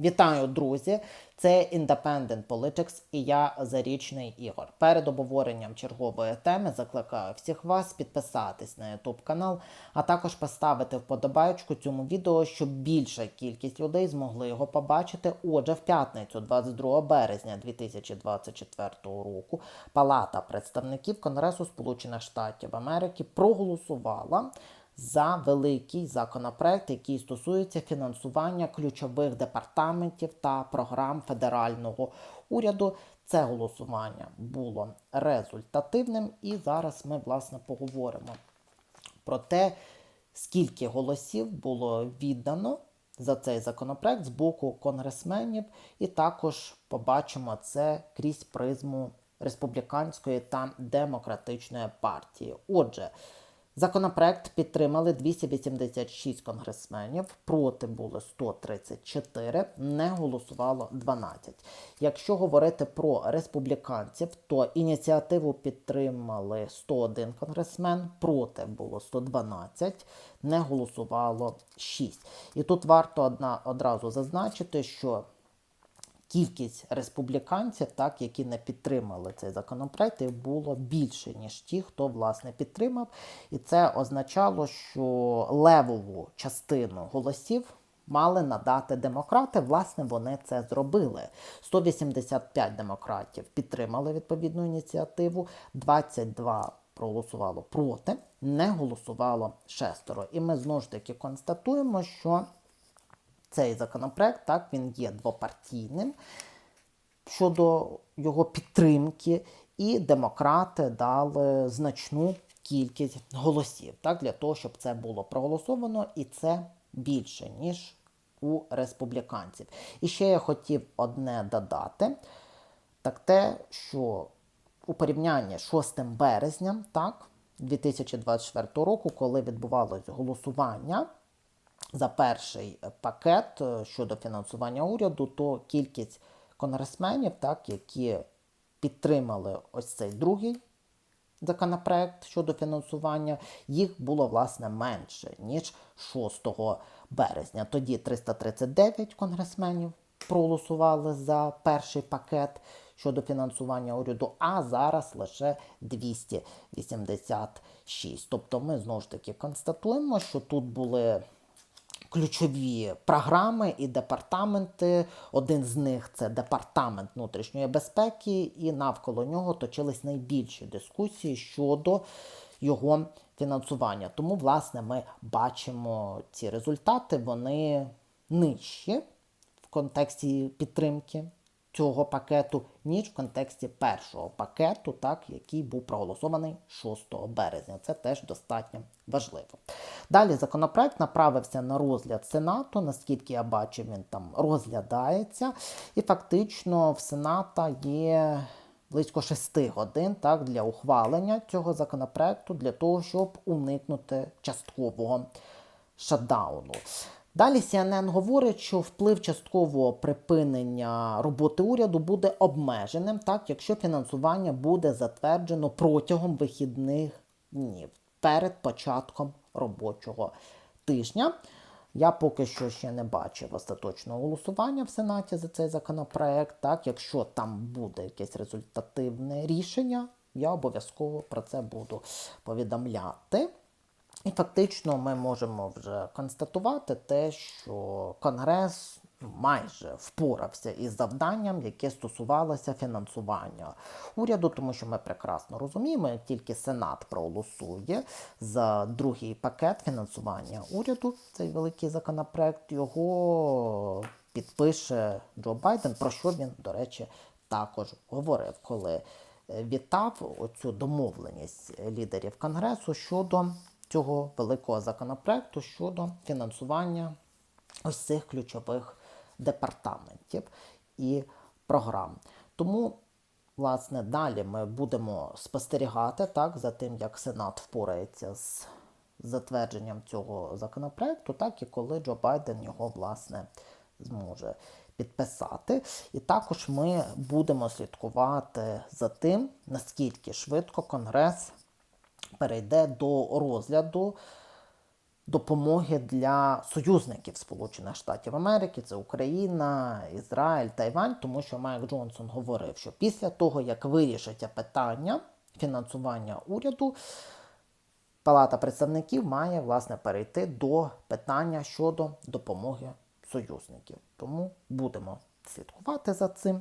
Вітаю, друзі! Це Independent Politics і я Зарічний Ігор. Перед обговоренням чергової теми закликаю всіх вас підписатись на YouTube канал, а також поставити вподобайку цьому відео, щоб більша кількість людей змогли його побачити. Отже, в п'ятницю, 22 березня 2024 року, Палата представників Конгресу Сполучених Штатів Америки проголосувала за великий законопроект, який стосується фінансування ключових департаментів та програм федерального уряду. Це голосування було результативним, і зараз ми власне поговоримо про те, скільки голосів було віддано за цей законопроект з боку конгресменів, і також побачимо це крізь призму республіканської та демократичної партії. Отже. Законопроект підтримали 286 конгресменів, проти було 134, не голосувало 12. Якщо говорити про республіканців, то ініціативу підтримали 101 конгресмен, проти було 112, не голосувало 6. І тут варто одна, одразу зазначити, що кількість республіканців, так, які не підтримали цей законопроект, було більше, ніж ті, хто власне підтримав. І це означало, що левову частину голосів. Мали надати демократи, власне, вони це зробили. 185 демократів підтримали відповідну ініціативу, 22 проголосувало проти, не голосувало шестеро. І ми знову ж таки констатуємо, що цей законопроект так він є двопартійним щодо його підтримки, і демократи дали значну кількість голосів так, для того, щоб це було проголосовано, і це більше, ніж у республіканців. І ще я хотів одне додати: так те, що у порівнянні з 6 березня, так, 2024 року, коли відбувалось голосування за перший пакет е, щодо фінансування уряду, то кількість конгресменів, так, які підтримали ось цей другий законопроект щодо фінансування, їх було власне менше, ніж 6 березня. Тоді 339 конгресменів проголосували за перший пакет щодо фінансування уряду, а зараз лише 286. Тобто ми знову ж таки констатуємо, що тут були ключові програми і департаменти. Один з них це департамент внутрішньої безпеки, і навколо нього точились найбільші дискусії щодо його фінансування. Тому, власне, ми бачимо ці результати, вони нижчі в контексті підтримки. Цього пакету, ніж в контексті першого пакету, так, який був проголосований 6 березня. Це теж достатньо важливо. Далі законопроект направився на розгляд Сенату, наскільки я бачу, він там розглядається, і фактично в Сената є близько 6 годин так, для ухвалення цього законопроекту, для того, щоб уникнути часткового шатдауну. Далі CNN говорить, що вплив часткового припинення роботи уряду буде обмеженим, так якщо фінансування буде затверджено протягом вихідних днів перед початком робочого тижня. Я поки що ще не бачив остаточного голосування в Сенаті за цей законопроект. Так, якщо там буде якесь результативне рішення, я обов'язково про це буду повідомляти. І фактично ми можемо вже констатувати те, що Конгрес майже впорався із завданням, яке стосувалося фінансування уряду, тому що ми прекрасно розуміємо, як тільки Сенат проголосує за другий пакет фінансування уряду, цей великий законопроект, його підпише Джо Байден, про що він, до речі, також говорив, коли вітав оцю домовленість лідерів Конгресу щодо цього великого законопроекту щодо фінансування ось цих ключових департаментів і програм. Тому, власне, далі ми будемо спостерігати так, за тим, як Сенат впорається з затвердженням цього законопроекту, так і коли Джо Байден його, власне, зможе підписати. І також ми будемо слідкувати за тим, наскільки швидко Конгрес перейде до розгляду допомоги для союзників Сполучених Штатів Америки, це Україна, Ізраїль, Тайвань, тому що Майк Джонсон говорив, що після того, як вирішиться питання фінансування уряду, Палата представників має власне перейти до питання щодо допомоги союзників. Тому будемо слідкувати за цим.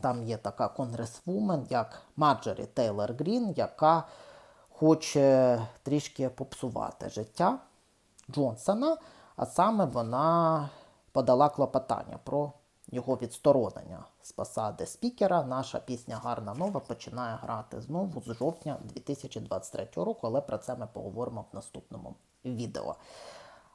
Там є така конгресвумен, як Марджорі Тейлор Грін, яка хоче трішки попсувати життя Джонсона, а саме вона подала клопотання про його відсторонення з посади спікера. Наша пісня Гарна нова починає грати знову з жовтня 2023 року, але про це ми поговоримо в наступному відео.